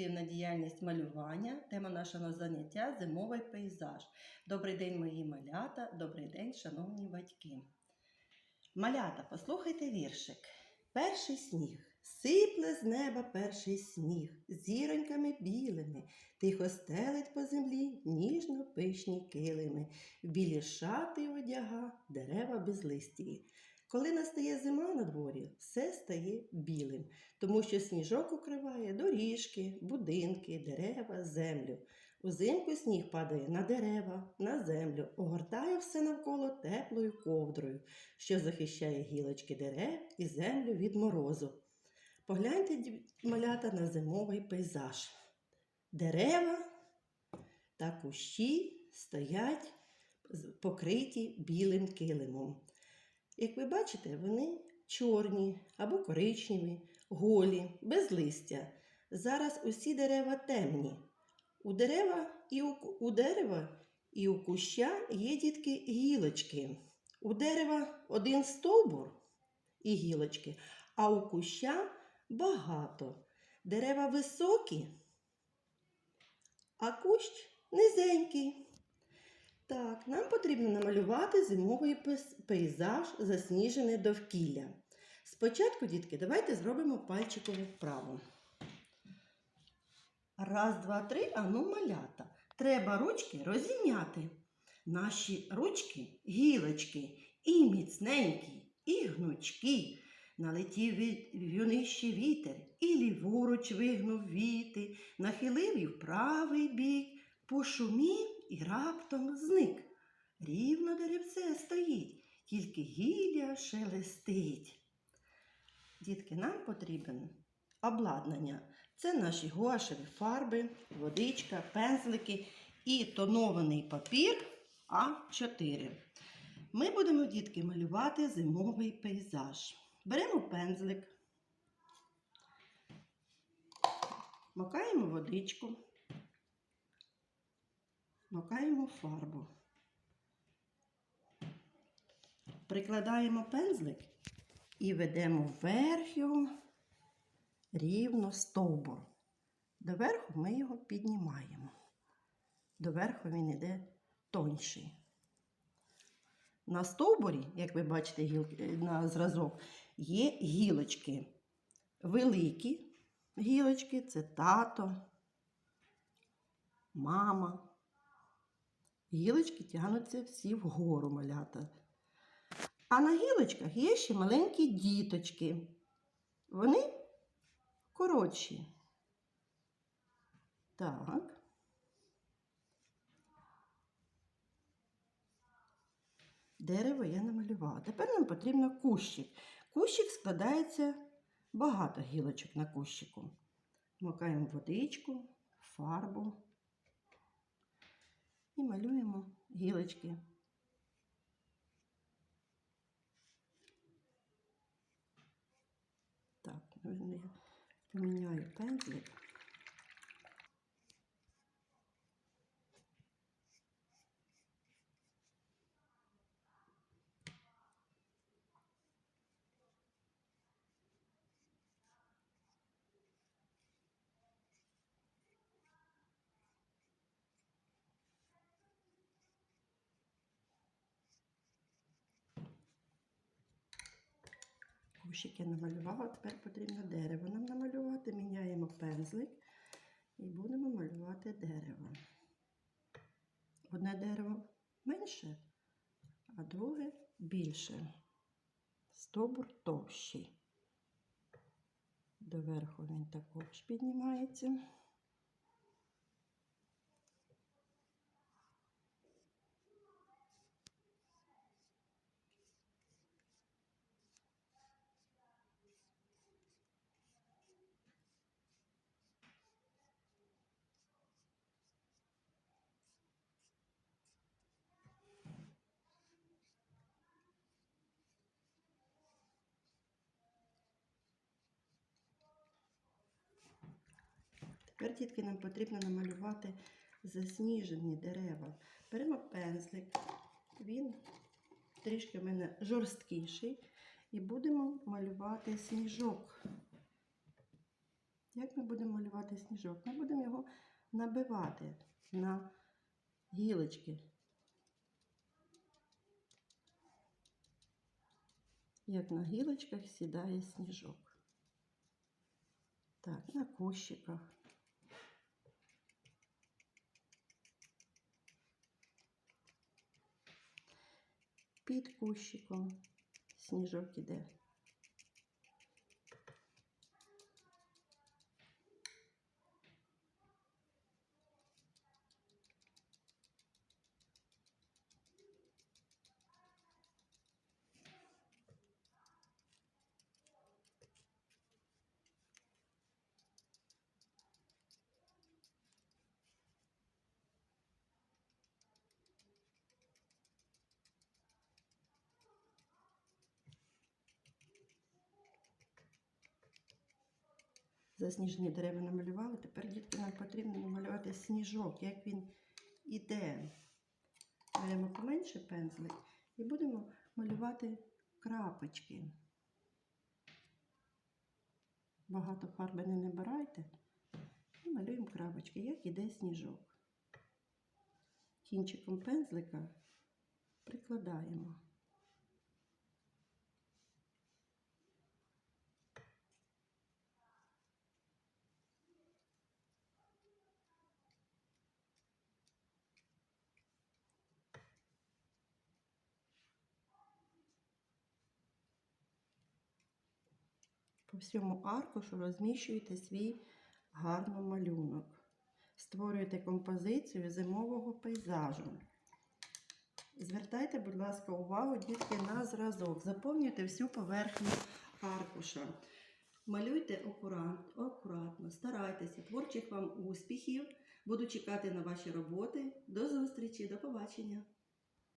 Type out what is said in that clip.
колективна діяльність малювання. Тема нашого заняття зимовий пейзаж. Добрий день, мої малята, добрий день, шановні батьки. Малята, послухайте віршик. Перший сніг. Сипле з неба перший сніг, зіроньками білими, тихо стелить по землі ніжно пишні килими, білі шати одяга, дерева безлисті. Коли настає зима на дворі, все стає білим, тому що сніжок укриває доріжки, будинки, дерева, землю. Узимку сніг падає на дерева, на землю, огортає все навколо теплою ковдрою, що захищає гілочки дерев і землю від морозу. Погляньте, малята, на зимовий пейзаж. Дерева та кущі стоять покриті білим килимом. Як ви бачите, вони чорні або коричневі, голі, без листя. Зараз усі дерева темні. У дерева і у, у дерева і у куща є дітки гілочки. У дерева один стовбур і гілочки, а у куща багато. Дерева високі, а кущ низенький. Потрібно намалювати зимовий пейзаж, засніжене довкілля. Спочатку, дітки, давайте зробимо пальчикову вправу. Раз, два, три, а ну малята. Треба ручки розім'яти. Наші ручки гілочки і міцненькі, і гнучкі. Налетів в'юнищий вітер, і ліворуч вигнув віти, нахилив і в правий бік, пошумів і раптом зник. Рівно деревце стоїть, тільки гілля шелестить. Дітки, нам потрібен обладнання. Це наші гуашеві фарби, водичка, пензлики і тонований папір А4. Ми будемо, дітки, малювати зимовий пейзаж. Беремо пензлик, макаємо водичку, макаємо фарбу. Прикладаємо пензлик і ведемо вверх його рівно стовбур. Доверху ми його піднімаємо. Доверху він йде тонший. На стовбурі, як ви бачите на зразок, є гілочки. Великі гілочки це тато, мама. Гілочки тягнуться всі вгору малята. А на гілочках є ще маленькі діточки. Вони коротші. Так. Дерево я намалювала. Тепер нам потрібно кущик. Кущик складається багато гілочок на кущику. Макаємо водичку, фарбу і малюємо гілочки. Так, наверное, я поміняю пензлик. Кущик я намалювала, тепер потрібно дерево нам намалювати. Міняємо пензлик і будемо малювати дерево. Одне дерево менше, а друге більше. Стобур товщий. Доверху він також піднімається. Тепер, дітки, нам потрібно намалювати засніжені дерева. Беремо пензлик, він трішки в мене жорсткіший, і будемо малювати сніжок. Як ми будемо малювати сніжок? Ми будемо його набивати на гілочки. Як на гілочках сідає сніжок. Так, на кущиках. Під кущиком сніжок іде. Засніжені дерева намалювали. Тепер, дітки, нам потрібно намалювати сніжок, як він іде. Беремо поменше пензлик і будемо малювати крапочки. Багато фарби не набирайте. І малюємо крапочки, як іде сніжок. Кінчиком пензлика прикладаємо. Всьому аркушу розміщуєте свій гарний малюнок. Створюєте композицію зимового пейзажу. Звертайте, будь ласка, увагу дітки на зразок. Заповнюйте всю поверхню аркуша. Малюйте акурат, акуратно, старайтеся, творчих вам успіхів. Буду чекати на ваші роботи. До зустрічі, до побачення!